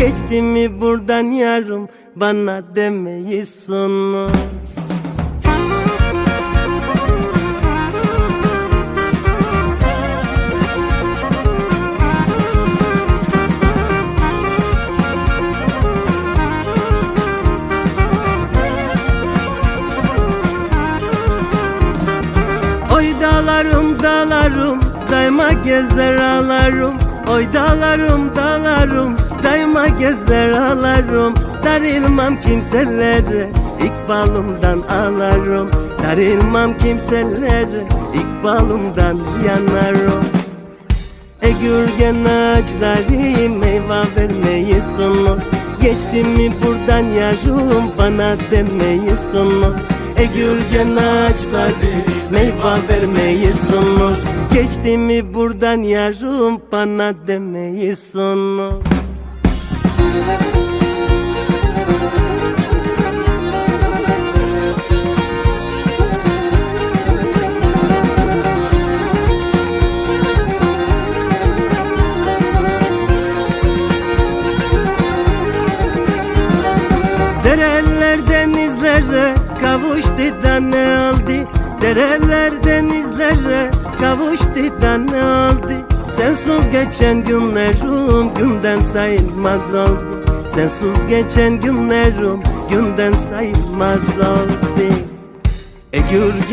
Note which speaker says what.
Speaker 1: Geçti mi buradan yarım? Bana demeyisunuz Oy dağlarım dağlarım daima gezer ağlarım Oy dağlarım dağlarım daima gezer ağlarım. Darılmam kimselere ikbalımdan ağlarım. Darılmam kimselere ikbalımdan yanarım. E gürgen ağaçları meyve vermeyisunuz Geçti mi buradan yarım bana demeyisunuz E gürgen ağaçları meyve vermeyisunuz. Geçti mi buradan yarım bana demeyisunuz. Dereler denizlere kavuştu da ne oldu Dereler denizlere kavuştu da ne oldu Sensiz geçen günlerim günden sayılmaz oldu. Sensiz geçen günlerim günden sayılmaz oldu. E gül